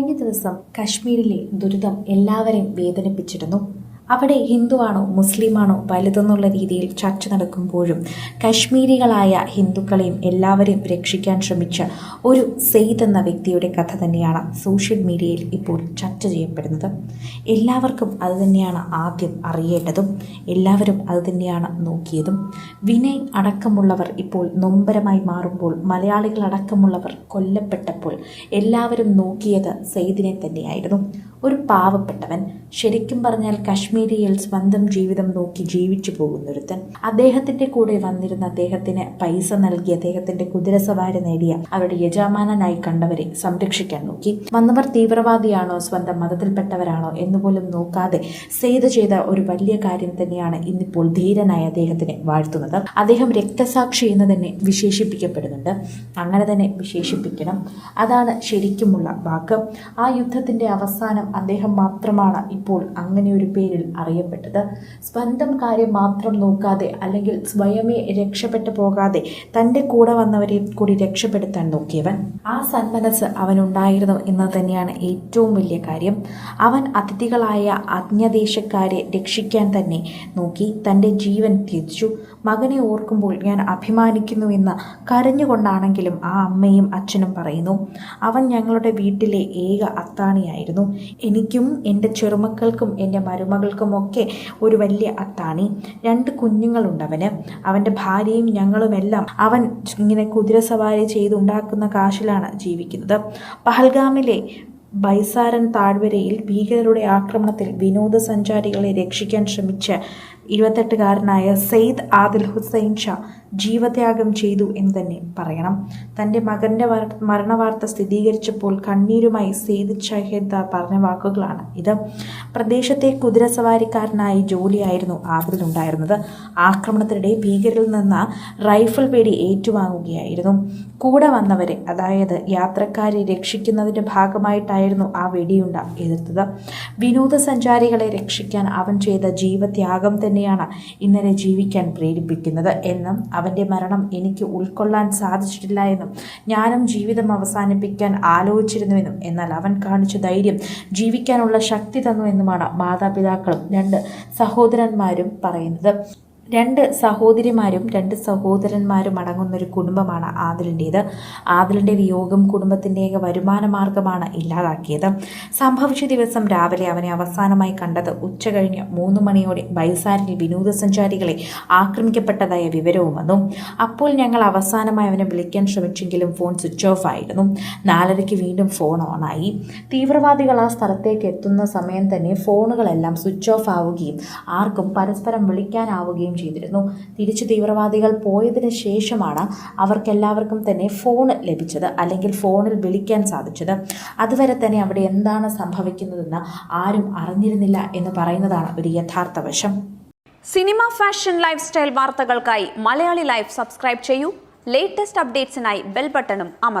കഴിഞ്ഞ ദിവസം കശ്മീരിലെ ദുരിതം എല്ലാവരെയും വേദനിപ്പിച്ചിരുന്നു. അവിടെ ഹിന്ദുവാണോ മുസ്ലിമാണോ വലുതെന്നുള്ള രീതിയിൽ ചർച്ച നടക്കുമ്പോഴും കശ്മീരികളായ ഹിന്ദുക്കളെയും എല്ലാവരെയും രക്ഷിക്കാൻ ശ്രമിച്ച ഒരു സെയ്ദ് എന്ന വ്യക്തിയുടെ കഥ തന്നെയാണ് സോഷ്യൽ മീഡിയയിൽ ഇപ്പോൾ ചർച്ച ചെയ്യപ്പെടുന്നത്. എല്ലാവർക്കും അത് തന്നെയാണ് ആദ്യം അറിയേണ്ടതും എല്ലാവരും അത് തന്നെയാണ് നോക്കിയതും. വിനയ് അടക്കമുള്ളവർ ഇപ്പോൾ നൊമ്പരമായി മാറുമ്പോൾ മലയാളികൾ അടക്കമുള്ളവർ കൊല്ലപ്പെട്ടപ്പോൾ എല്ലാവരും നോക്കിയത് സെയ്ദിനെ തന്നെയായിരുന്നു. ഒരു പാവപ്പെട്ടവൻ. ശരിക്കും പറഞ്ഞാൽ കശ്മീരിയിൽ സ്വന്തം ജീവിതം നോക്കി ജീവിച്ചു പോകുന്നൊരുത്തൻ. അദ്ദേഹത്തിന്റെ കൂടെ വന്നിരുന്ന അദ്ദേഹത്തിന് പൈസ നൽകി അദ്ദേഹത്തിന്റെ കുതിരസവാരി നേടിയ അവരുടെ യജമാനനായി കണ്ടവരെ സംരക്ഷിക്കാൻ നോക്കി. വന്നവർ തീവ്രവാദിയാണോ സ്വന്തം മതത്തിൽപ്പെട്ടവരാണോ എന്നുപോലും നോക്കാതെ സെയ്ത് ചെയ്ത ഒരു വലിയ കാര്യം തന്നെയാണ് ഇന്നിപ്പോൾ ധീരനായ അദ്ദേഹത്തിനെ വാഴ്ത്തുന്നത്. അദ്ദേഹം രക്തസാക്ഷി എന്ന് തന്നെ വിശേഷിപ്പിക്കപ്പെടുന്നുണ്ട്. അങ്ങനെ തന്നെ വിശേഷിപ്പിക്കണം. അതാണ് ശരിക്കുമുള്ള വാക്ക്. ആ യുദ്ധത്തിന്റെ അവസാനം അദ്ദേഹം മാത്രമാണ് ഇപ്പോൾ അങ്ങനെ ഒരു പേരിൽ അറിയപ്പെട്ടത്. സ്വന്തം കാര്യം മാത്രം നോക്കാതെ അല്ലെങ്കിൽ സ്വയമേ രക്ഷപ്പെട്ടു പോകാതെ തന്റെ കൂടെ വന്നവരെ കൂടി രക്ഷപ്പെടുത്താൻ നോക്കിയവൻ ആ സന്മനസ് അവനുണ്ടായിരുന്നു എന്നത് തന്നെയാണ് ഏറ്റവും വലിയ കാര്യം. അവൻ അതിഥികളായ അജ്ഞദേശക്കാരെ രക്ഷിക്കാൻ തന്നെ നോക്കി തന്റെ ജീവൻ തിരിച്ചു മകനെ ഓർക്കുമ്പോൾ ഞാൻ അഭിമാനിക്കുന്നുവെന്ന് കരഞ്ഞുകൊണ്ടാണെങ്കിലും ആ അമ്മയും അച്ഛനും പറയുന്നു അവൻ ഞങ്ങളുടെ വീട്ടിലെ ഏക അത്താണിയായിരുന്നു. എനിക്കും എന്റെ ചെറുമക്കൾക്കും എന്റെ മരുമകൾക്കുമൊക്കെ ഒരു വലിയ അത്താണി. രണ്ട് കുഞ്ഞുങ്ങളുണ്ടവന്. അവന്റെ ഭാര്യയും ഞങ്ങളുമെല്ലാം അവൻ ഇങ്ങനെ കുതിരസവാരി ചെയ്തുണ്ടാക്കുന്ന കാശിലാണ് ജീവിക്കുന്നത്. പഹൽഗാമിലെ ബൈസാരൻ താഴ്വരയിൽ ഭീകരരുടെ ആക്രമണത്തിൽ വിനോദസഞ്ചാരികളെ രക്ഷിക്കാൻ ശ്രമിച്ച ഇരുപത്തെട്ടുകാരനായ സെയ്ദ് ആദിൽ ഹുസൈൻ ഷാ ജീവത്യാഗം ചെയ്തു എന്ന് തന്നെ പറയണം. തന്റെ മകന്റെ മരണവാർത്ത സ്ഥിരീകരിച്ചപ്പോൾ കണ്ണീരുമായി സെയ്ദ് ഷഹേദ് പറഞ്ഞ വാക്കുകളാണ് ഇത്. പ്രദേശത്തെ കുതിരസവാരിക്കാരനായി ജോലിയായിരുന്നു ആദിലുണ്ടായിരുന്നത്. ആക്രമണത്തിനിടെ ഭീകരരിൽ നിന്ന് റൈഫിൾ പേടി ഏറ്റുവാങ്ങുകയായിരുന്നു. കൂടെ വന്നവരെ അതായത് യാത്രക്കാരെ രക്ഷിക്കുന്നതിന്റെ ഭാഗമായിട്ടായിരുന്നു ആ വെടിയുണ്ട എതിർത്തത്. വിനോദസഞ്ചാരികളെ രക്ഷിക്കാൻ അവൻ ചെയ്ത ജീവത്യാഗം തന്നെയാണ് ഇന്നലെ ജീവിക്കാൻ പ്രേരിപ്പിക്കുന്നത്. എന്നും അവന്റെ മരണം എനിക്ക് ഉൾക്കൊള്ളാൻ സാധിച്ചിട്ടില്ല എന്നും ഞാനും ജീവിതം അവസാനിപ്പിക്കാൻ ആലോചിച്ചിരുന്നുവെന്നും എന്നാൽ അവൻ കാണിച്ച ധൈര്യം ജീവിക്കാനുള്ള ശക്തി തന്നു എന്നുമാണ് മാതാപിതാക്കളും രണ്ട് സഹോദരന്മാരും പറയുന്നത്. രണ്ട് സഹോദരിമാരും രണ്ട് സഹോദരന്മാരും അടങ്ങുന്ന ഒരു കുടുംബമാണ് ആദിലിന്റേത്. ആദിലിന്റെ വിയോഗം കുടുംബത്തിന്റെ ഏക വരുമാന മാർഗമാണ് ഇല്ലാതാക്കിയത്. സംഭവിച്ച ദിവസം രാവിലെ അവനെ അവസാനമായി കണ്ടത് ഉച്ച കഴിഞ്ഞ് മൂന്ന് മണിയോടെ ബൈസാരിൽ വിനോദസഞ്ചാരികളെ ആക്രമിക്കപ്പെട്ടതായ വിവരവും വന്നു. അപ്പോൾ ഞങ്ങൾ അവസാനമായി അവനെ വിളിക്കാൻ ശ്രമിച്ചെങ്കിലും ഫോൺ സ്വിച്ച് ഓഫ് ആയിരുന്നു. നാലരയ്ക്ക് വീണ്ടും ഫോൺ ഓണായി. തീവ്രവാദികൾ ആ സ്ഥലത്തേക്ക് എത്തുന്ന സമയം തന്നെ ഫോണുകളെല്ലാം സ്വിച്ച് ഓഫ് ആവുകയും ആർക്കും പരസ്പരം വിളിക്കാനാവുകയും ചെയ്തിരുന്നു. തിരിച്ച് തീവ്രവാദികൾ പോയതിന് ശേഷമാണ് അവർക്കെല്ലാവർക്കും തന്നെ ഫോൺ ലഭിച്ചത് അല്ലെങ്കിൽ ഫോണിൽ വിളിക്കാൻ സാധിച്ചത്. അതുവരെ തന്നെ അവിടെ എന്താണ് സംഭവിക്കുന്നതെന്ന് ആരും അറിഞ്ഞിരുന്നില്ല എന്ന് പറയുന്നതാണ് ഒരു യഥാർത്ഥ വശം. സിനിമ ഫാഷൻ ലൈഫ് സ്റ്റൈൽ വാർത്തകൾക്കായി മലയാളി ലൈഫ് സബ്സ്ക്രൈബ് ചെയ്യൂ. ലേറ്റസ്റ്റ് അപ്ഡേറ്റ്സിനായി ബെൽ ബട്ടണും അമർ